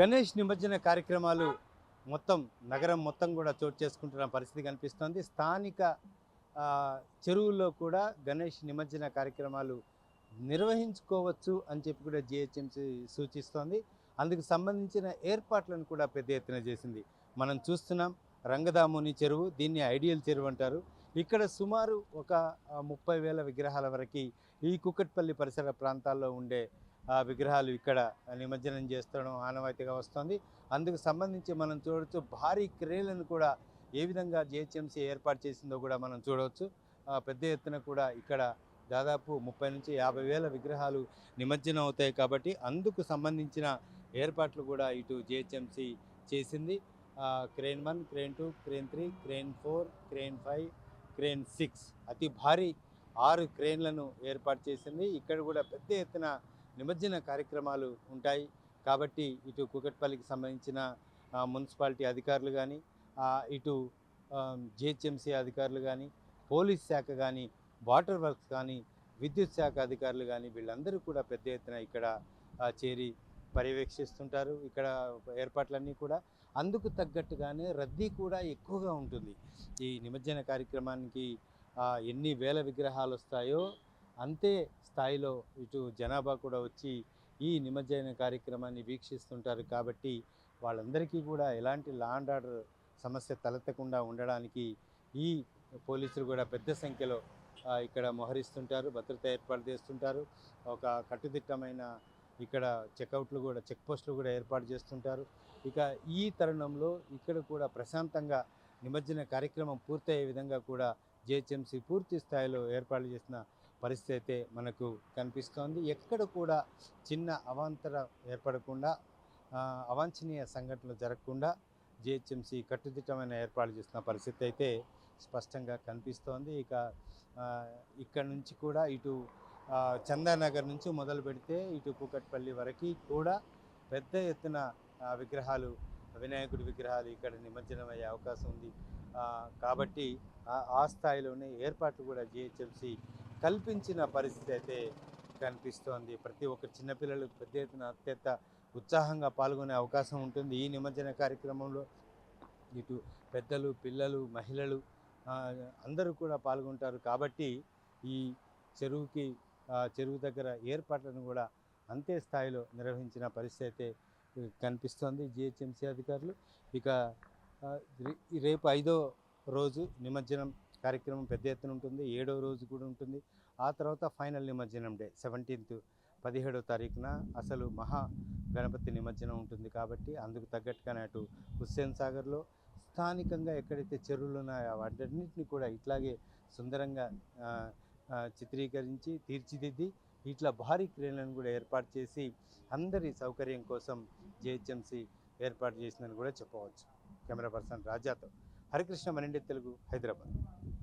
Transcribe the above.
గణేష్ నిమజ్జన కార్యక్రమాలు మొత్తం నగరం మొత్తం కూడా చోటు చేసుకుంటున్న పరిస్థితి కనిపిస్తోంది. స్థానిక చెరువుల్లో కూడా గణేష్ నిమజ్జన కార్యక్రమాలు నిర్వహించుకోవచ్చు అని చెప్పి కూడా జిహెచ్ఎంసీ సూచిస్తోంది. అందుకు సంబంధించిన ఏర్పాట్లను కూడా పెద్ద ఎత్తున చేసింది. మనం చూస్తున్నాం రంగదాముని చెరువు దీన్ని ఐడియల్ చెరువు అంటారు. ఇక్కడ సుమారు ఒక ముప్పై వేల విగ్రహాల వరకు ఈ కుక్కట్పల్లి పరిసర ప్రాంతాల్లో ఉండే విగ్రహాలు ఇక్కడ నిమజ్జనం చేస్తడం ఆనవాయితీగా వస్తుంది. అందుకు సంబంధించి మనం చూడవచ్చు భారీ క్రేలను కూడా ఏ విధంగా జిహెచ్ఎంసీ ఏర్పాటు చేసిందో కూడా మనం చూడవచ్చు పెద్ద ఎత్తున కూడా ఇక్కడ దాదాపు ముప్పై నుంచి యాభై వేల విగ్రహాలు నిమజ్జనం అవుతాయి కాబట్టి అందుకు సంబంధించిన ఏర్పాట్లు కూడా ఇటు జిహెచ్ఎంసీ చేసింది. ఆ, crane one crane two crane three crane four crane five crane six అతి భారీ ఆరు క్రేన్లను ఏర్పాటు చేసింది. ఇక్కడ కూడా పెద్ద ఎత్తున నిమజ్జన కార్యక్రమాలు ఉంటాయి. కాబట్టి ఇటు కూకట్పల్లికి సంబంధించిన మున్సిపాలిటీ అధికారులు కానీ ఇటు జిహెచ్ఎంసీ అధికారులు కానీ పోలీస్ శాఖ కానీ వాటర్ వర్క్స్ కానీ విద్యుత్ శాఖ అధికారులు కానీ వీళ్ళందరూ కూడా పెద్ద ఎత్తున ఇక్కడ చేరి పర్యవేక్షిస్తుంటారు. ఇక్కడ ఏర్పాట్లన్నీ కూడా అందుకు తగ్గట్టుగానే రద్దీ కూడా ఎక్కువగా ఉంటుంది. ఈ నిమజ్జన కార్యక్రమానికి ఎన్ని వేల విగ్రహాలు వస్తాయో అంతే స్థాయిలో ఇటు జనాభా కూడా వచ్చి ఈ నిమజ్జన కార్యక్రమాన్ని వీక్షిస్తుంటారు కాబట్టి వాళ్ళందరికీ కూడా ఎలాంటి లా అండ్ ఆర్డర్ సమస్య తలెత్తకుండా ఉండడానికి ఈ పోలీసులు కూడా పెద్ద సంఖ్యలో ఇక్కడ మోహరిస్తుంటారు భద్రత ఏర్పాటు చేస్తుంటారు. ఒక కట్టుదిట్టమైన ఇక్కడ చెక్అవుట్లు కూడా చెక్ పోస్టులు కూడా ఏర్పాటు చేస్తుంటారు. ఇక ఈ తరుణంలో ఇక్కడ కూడా ప్రశాంతంగా నిమజ్జన కార్యక్రమం పూర్తయ్యే విధంగా కూడా జిహెచ్ఎంసీ పూర్తి స్థాయిలో ఏర్పాటు చేసిన పరిస్థితి అయితే మనకు కనిపిస్తోంది. ఎక్కడ కూడా చిన్న అవాంతర ఏర్పడకుండా అవాంఛనీయ సంఘటనలు జరగకుండా జిహెచ్ఎంసీ కట్టుదిట్టమైన ఏర్పాటు చేస్తున్న పరిస్థితి అయితే స్పష్టంగా కనిపిస్తోంది. ఇక ఇక్కడ నుంచి కూడా ఇటు చందానగర్ నుంచి మొదలు పెడితే ఇటు కూకట్పల్లి వరకు కూడా పెద్ద ఎత్తున విగ్రహాలు వినాయకుడి విగ్రహాలు ఇక్కడ నిమజ్జనం అయ్యే అవకాశం ఉంది. కాబట్టి ఆ- ఆ స్థాయిలోనే ఏర్పాట్లు కూడా జిహెచ్ఎంసీ కల్పించిన పరిస్థితి అయితే కనిపిస్తోంది. ప్రతి ఒక్క చిన్నపిల్లలు పెద్ద ఎత్తున అత్యంత ఉత్సాహంగా పాల్గొనే అవకాశం ఉంటుంది. ఈ నిమజ్జన కార్యక్రమంలో ఇటు పెద్దలు పిల్లలు మహిళలు అందరూ కూడా పాల్గొంటారు. కాబట్టి ఈ చెరువుకి చెరువు దగ్గర ఏర్పాట్లను కూడా అంతే స్థాయిలో నిర్వహించిన పరిస్థితి అయితే కనిపిస్తోంది. జిహెచ్ఎంసీ అధికారులు ఇక రేపు ఐదో రోజు నిమజ్జనం కార్యక్రమం పెద్ద ఎత్తున ఉంటుంది. ఏడవ రోజు కూడా ఉంటుంది. ఆ తర్వాత ఫైనల్ నిమజ్జనం డే సెవెంటీన్త్ పదిహేడో తారీఖున అసలు మహా గణపతి నిమజ్జనం ఉంటుంది కాబట్టి అందుకు తగ్గట్టుగానే అటు హుస్సేన్ సాగర్లో స్థానికంగా ఎక్కడైతే చెరువులు ఉన్నాయో వాటన్నిటిని కూడా ఇట్లాగే సుందరంగా చిత్రీకరించి తీర్చిదిద్ది ఇట్లా భారీ క్రేన్లను కూడా ఏర్పాటు చేసి అందరి సౌకర్యం కోసం జిహెచ్ఎంసి ఏర్పాటు చేసిందని కూడా చెప్పవచ్చు. కెమెరా పర్సన్ రాజాతో. హరికృష్ణ మనిండి తెలుగు హైదరాబాద్.